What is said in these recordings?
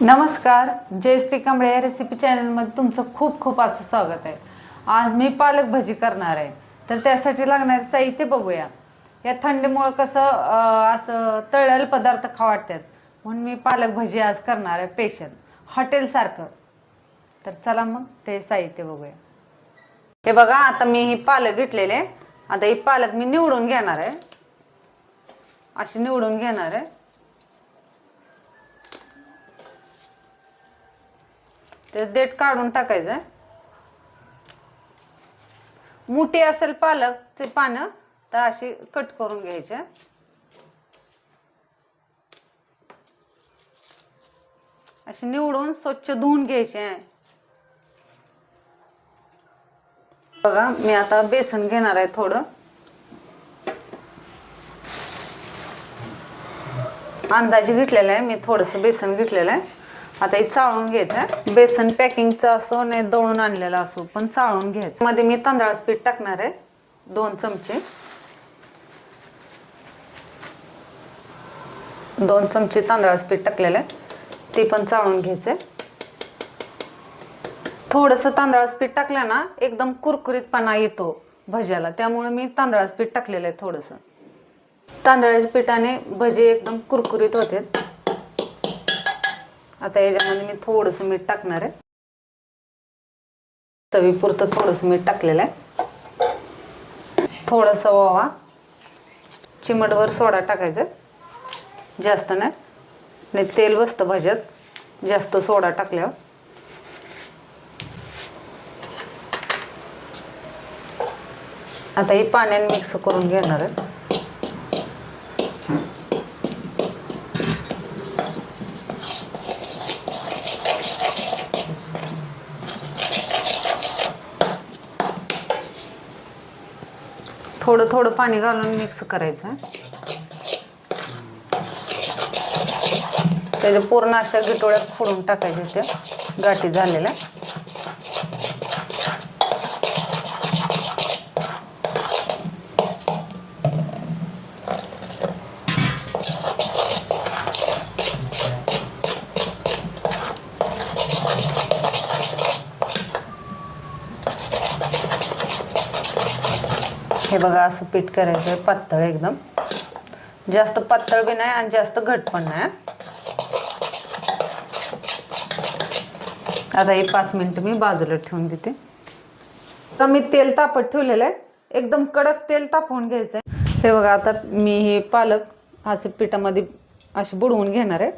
नमस्कार जयश्री कांबळे या रेसिपी चॅनलमध्ये तुमचं खूप खूप असं स्वागत आहे. आज मी पालक भजी करणार आहे. तर त्यासाठी लागणारे साहित्य बघूया. या थंडीमुळं कसं असं तळलेले पदार्थ खावाटतात म्हणून मी पालक भजी आज करणार आहे स्पेशल हॉटेलसारखं तर चला मग ते साहित्य बघूया. हे बघा आता मी ही पालक घेतलेले. आता ही पालक मी निवडून घेणार आहे. अशी निवडून घेणार आहे. ते देठ काढून टाकायचं. मोठी असेल पालकचे पानं तर अशी कट करून घ्यायचे. अशी निवडून स्वच्छ धुवून घ्यायचे. बघा मी आता बेसन घेणार आहे थोडं. अंदाजे घेतलेलं आहे मी थोडंसं बेसन घेतलेलं आहे. आता हे चाळून घ्यायचं आहे बेसन पॅकिंगचं असो नाही दळून आणलेलं असो पण चाळून घ्यायचं. मध्ये मी तांदळाचं पीठ टाकणार आहे दोन चमचे. दोन चमचे तांदळाचं पीठ टाकलेलं आहे ते पण चाळून घ्यायचं आहे थोडंसं तांदळाचं पीठ टाकलं ना एकदम कुरकुरीतपणा येतो भज्याला त्यामुळे मी तांदळाचं पीठ टाकलेलं आहे थोडंसं. तांदळाच्या पिठाने भजे एकदम कुरकुरीत होते आता याच्यामध्ये मी थोडंसं मीठ टाकणार आहे. चवीपुरतं थोडंसं मीठ टाकलेलं आहे. थोडासा ओवा. चिमटभर सोडा टाकायचा. जास्त नाही. आणि तेल बसतं भाज्यात जास्त सोडा टाकल्यावर. आता ही पाण्याने मिक्स करून घेणार आहे. थोडं थोडं पाणी घालून मिक्स करायचं. त्याच्या पूर्ण अशा गिटोळ्यात फोडून टाकायच्या त्या. गाठी झालेल्या. हे बघा असं पीठ करायचं आहे पातळ एकदम. जास्त पातळ बी नाही आणि जास्त घट पण नाही. आता हे पाच मिनिटं मी बाजूला ठेवून देते. तर मी तेल तापत ठेवलेलं आहे. एकदम कडक तेल तापवून घ्यायचं आहे. हे बघा आता मी हे पालक असे पिठामध्ये असे बुडवून घेणार आहे.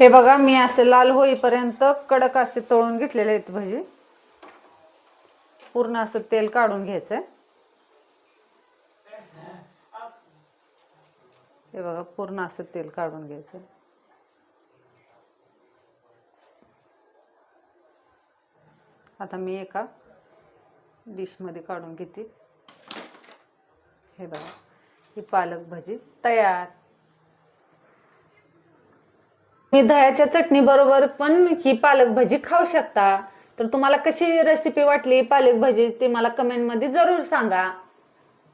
हे बघा मी असे लाल होईपर्यंत कडक असे तळून घेतलेले आहेत भजी. पूर्ण असं तेल काढून घ्यायचंय. हे बघा पूर्ण असं तेल काढून घ्यायचं आता मी एका डिशमध्ये काढून घेते. हे बघा ही पालक भजी तयार. मी दह्याच्या चटणी बरोबर पण ही पालक भाजी खाऊ शकता. तर तुम्हाला कशी रेसिपी वाटली पालक भाजी ते मला कमेंटमध्ये जरूर सांगा.